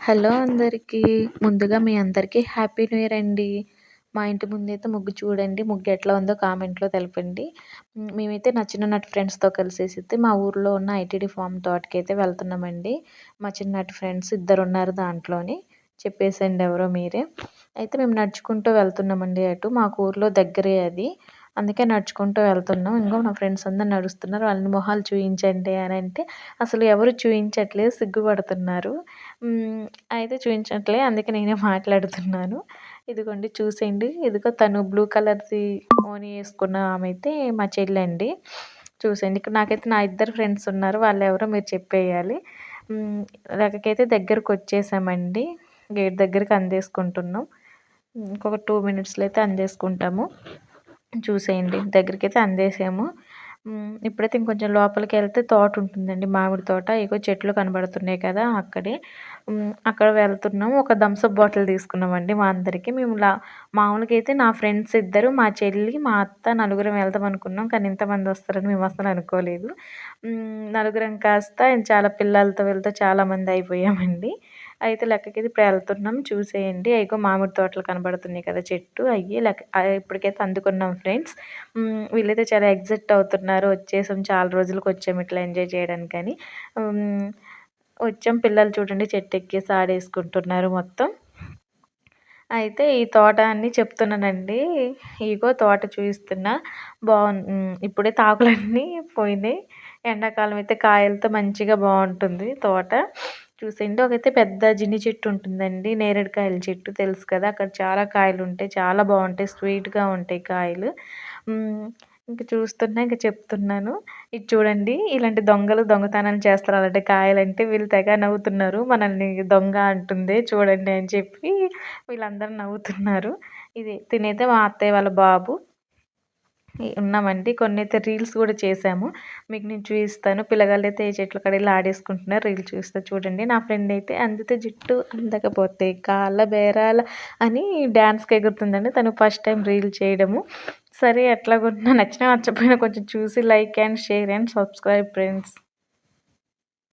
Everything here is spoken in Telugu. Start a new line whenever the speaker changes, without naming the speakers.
హలో అందరికీ. ముందుగా మీ అందరికీ హ్యాపీ న్యూ ఇయర్ అండి. మా ఇంటి ముందైతే ముగ్గు చూడండి. ముగ్గు ఎట్లా ఉందో కామెంట్లో తెలపండి. మేమైతే నా చిన్ననాటి ఫ్రెండ్స్తో కలిసేసి మా ఊర్లో ఉన్న ఐటీడీ ఫామ్ తోటకి అయితే వెళ్తున్నామండి. మా చిన్ననాటి ఫ్రెండ్స్ ఇద్దరు ఉన్నారు దాంట్లోని. చెప్పేసండి ఎవరో మీరే. అయితే మేము నడుచుకుంటూ వెళ్తున్నామండి అటు. మాకు ఊర్లో దగ్గరే అది. అందుకే నడుచుకుంటూ వెళ్తున్నాం. ఇంకో నా ఫ్రెండ్స్ అందరు నడుస్తున్నారు. వాళ్ళని మొహాలు చూపించండి అని అంటే అసలు ఎవరు చూపించట్లేదు సిగ్గుపడుతున్నారు. అయితే చూయించట్లే అందుకే నేనే మాట్లాడుతున్నాను. ఇదిగోండి చూసేయండి. ఇదిగో తను బ్లూ కలర్ది ఓని వేసుకున్న ఆమె అయితే మా చెల్లి అండి చూసేయండి. ఇక్కడ నాకైతే నా ఇద్దరు ఫ్రెండ్స్ ఉన్నారు. వాళ్ళు ఎవరో మీరు చెప్పేయాలి. లెక్కకైతే దగ్గరకు వచ్చేసామండి. గేట్ దగ్గరికి అందేసుకుంటున్నాం. ఇంకొక టూ మినిట్స్లో అయితే అందేసుకుంటాము. చూసేయండి. దగ్గరికి అయితే అందేసాము ఇప్పుడైతే ఇంకొంచెం లోపలికి వెళ్తే తోట ఉంటుందండి. మామిడి తోట. ఇగో చెట్లు కనబడుతున్నాయి కదా అక్కడే. అక్కడ వెళ్తున్నాము. ఒక థమ్స్అప్ బాటిల్ తీసుకున్నామండి మా అందరికీ. మేము లా మామూలుగా అయితే నా ఫ్రెండ్స్ ఇద్దరు మా చెల్లి మా అత్త నలుగురం వెళ్దాం అనుకున్నాం. కానీ ఇంతమంది వస్తారని మేము అసలు అనుకోలేదు. నలుగురం కాస్త చాలా పిల్లలతో వెళ్తే చాలామంది అయిపోయామండి. అయితే లెక్కకి ఇప్పుడు వెళ్తున్నాం. చూసేయండి. అయిగో మామిడి తోటలు కనబడుతున్నాయి కదా చెట్టు. అవి లెక్క ఇప్పటికైతే అందుకున్నాం ఫ్రెండ్స్. వీళ్ళైతే చాలా ఎగ్జైట్ అవుతున్నారు. వచ్చేసాం చాలా రోజులకు వచ్చాము ఇట్లా ఎంజాయ్ చేయడానికి అని వచ్చాం. పిల్లలు చూడండి చెట్టు ఎక్కేసి ఆడేసుకుంటున్నారు మొత్తం. అయితే ఈ తోట అన్ని చెప్తున్నానండి. ఇగో తోట చూపిస్తున్నా బాగుంది ఇప్పుడే తాకులన్నీ పోయినాయి. ఎండాకాలం అయితే కాయలతో మంచిగా బాగుంటుంది తోట. చూసేయండి. ఒకైతే పెద్ద జిన్ని చెట్టు ఉంటుందండి. నేరేడుకాయల చెట్టు తెలుసు కదా. అక్కడ చాలా కాయలు ఉంటాయి. చాలా బాగుంటాయి. స్వీట్గా ఉంటాయి కాయలు. ఇంక చూస్తున్నా ఇంక చెప్తున్నాను. ఇది చూడండి. ఇలాంటి దొంగలు దొంగతనాలు చేస్తారు. అలాంటి కాయలంటే వీళ్ళు తెగ నవ్వుతున్నారు. మనల్ని దొంగ అంటుంది చూడండి అని చెప్పి వీళ్ళందరూ నవ్వుతున్నారు. ఇది తినైతే మా అత్తయ్య వాళ్ళ బాబు. ఉన్నామండి. కొన్ని అయితే రీల్స్ కూడా చేసాము మీకు నేను చూపిస్తాను. పిల్లగాళ్ళు అయితే ఏ చెట్ల కడిలో ఆడేసుకుంటున్నారు. రీల్ చూస్తే చూడండి. నా ఫ్రెండ్ అయితే అందితే జుట్టు అందకపోతే కాళ్ళ బేరాల అని డ్యాన్స్కి ఎగురుతుందండి. తను ఫస్ట్ టైం రీల్ చేయడము. సరే ఎట్లాగున్నా నచ్చినా నచ్చకపోయినా కొంచెం చూసి like and share and subscribe friends.